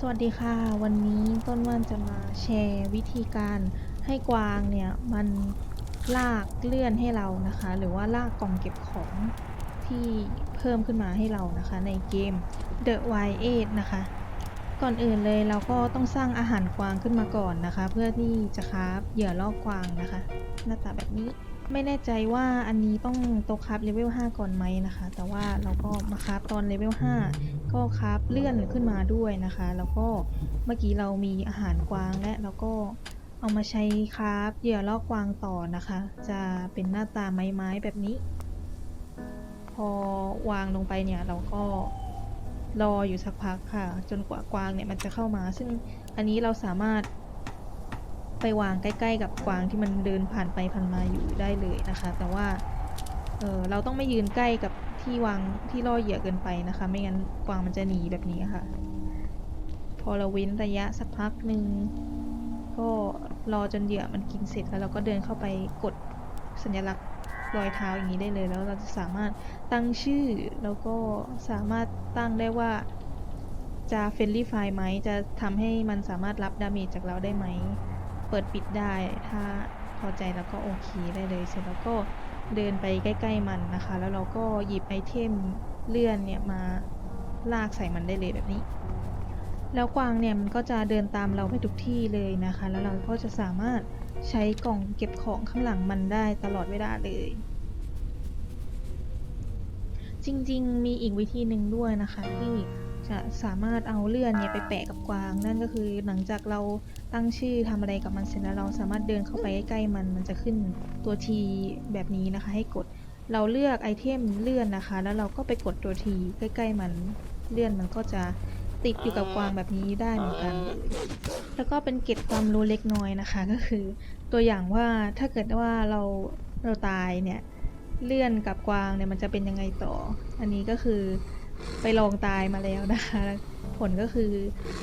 สวัสดีค่ะ วันนี้ต้นว่านจะมาแชร์วิธีการให้กวางเนี่ย มันลากเลื่อนให้เรานะคะ หรือว่าลากกล่องเก็บของที่เพิ่มขึ้นมาให้เรานะคะในเกม The Wild 8นะคะ ก่อนอื่นเลยเราก็ต้องสร้างอาหารกวางขึ้นมาก่อนนะคะ เพื่อที่จะคราฟเหยื่อล่อกวางนะคะ หน้าตาแบบนี้ ไม่แน่ใจว่าอันนี้ต้องโตะคราฟเลเวล5ก่อนไหมนะคะ แต่ว่าเราก็มาคราฟตอนเลเวล5ก็คราฟเลื่อนขึ้นมาด้วยนะคะ แล้วก็เมื่อกี้เรามีอาหารกวางและเราก็เอามาใช้คราฟเหยื่อล่อกวางต่อนะคะ จะเป็นหน้าตาไม้ๆแบบนี้ พอวางลงไปเนี่ยเราก็รออยู่สักพักค่ะ จนกว่ากวางเนี่ยมันจะเข้ามา ซึ่งอันนี้เราสามารถ ไปวางใกล้ ๆ กับกวางที่มันเดินผ่านไปผ่านมาอยู่ได้เลยนะคะ แต่ว่าเออเราต้องไม่ยืนใกล้กับที่วางที่ล่อเหยื่อเกินไปนะคะ ไม่งั้นกวางมันจะหนีแบบนี้ค่ะ พอเราเว้นระยะสักพักหนึ่งก็รอจนเหยื่อมันกินเสร็จแล้วเราก็เดินเข้าไปกดสัญลักษณ์รอยเท้าอย่างนี้ได้เลยแล้วเราจะสามารถตั้งชื่อแล้วก็สามารถตั้งได้ว่าจะเฟรนลี่ไฟไหมจะทำให้มันสามารถรับดาเมจจากเราได้ไหม เปิดปิดได้ ถ้าพอใจแล้วก็โอเคได้เลย เสร็จแล้วก็เดินไปใกล้ ๆ มันนะคะ แล้วเราก็หยิบไอเทมเลื่อนเนี่ยมาลากใส่มันได้เลยแบบนี้ แล้วกวางเนี่ยมันก็จะเดินตามเราไปทุกที่เลยนะคะ แล้วเราก็จะสามารถใช้กล่องเก็บของข้างหลังมันได้ตลอดเวลาเลย จริงๆ มีอีกวิธีหนึ่งด้วยนะคะที่ จะสามารถเอาเลื่อนเนี่ยไปแปะกับกวาง นั่นก็คือหลังจากเราตั้งชื่อทำอะไรกับมันเสร็จแล้วเราสามารถเดินเข้าไปใกล้ๆมันมันจะขึ้นตัวทีแบบนี้นะคะ ให้กดเราเลือกไอเทมเลื่อนนะคะ แล้วเราก็ไปกดตัวทีใกล้ๆมันเลื่อนมันก็จะติดอยู่กับกวางแบบนี้ได้เหมือนกัน แล้วก็เป็นเกร็ดความรู้เล็กน้อยนะคะ ก็คือ ตัวอย่างว่าถ้าเกิดว่าเราเราตายเนี่ยเลื่อนกับกวางเนี่ยมันจะเป็นยังไงต่อ อันนี้ก็คือ ไปลองตายมาแล้วนะคะ ผลก็คือ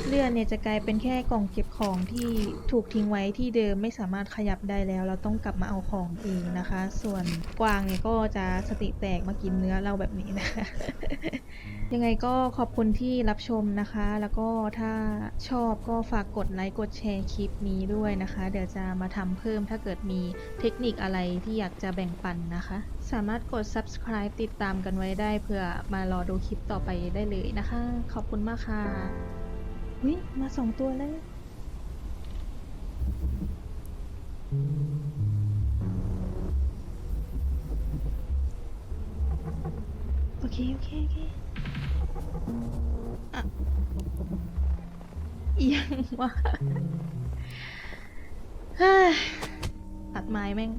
เลื่อนเนี่ยจะกลายเป็นแค่กล่องเก็บของที่ถูกทิ้งไว้ที่เดิมไม่สามารถขยับได้แล้ว เราต้องกลับมาเอาของเองนะคะ ส่วนกวางเนี่ยก็จะสติแตกมากินเนื้อเราแบบนี้นะคะยังไงก็ขอบคุณที่รับชมนะคะ แล้วก็ถ้าชอบก็ฝากกดไลค์กดแชร์คลิปนี้ด้วยนะคะ เดี๋ยวจะมาทำเพิ่มถ้าเกิดมีเทคนิคอะไรที่อยากจะแบ่งปันนะคะ สามารถกด subscribe ติดตามกันไว้ได้เพื่อมารอดูคลิปต่อไปได้เลยนะคะ ขอบคุณมากค่ะวิมาสองตัวแล้ว โอเค โอเค โอเคอะเอียงวะเฮ้ยตัดไม้แม่ง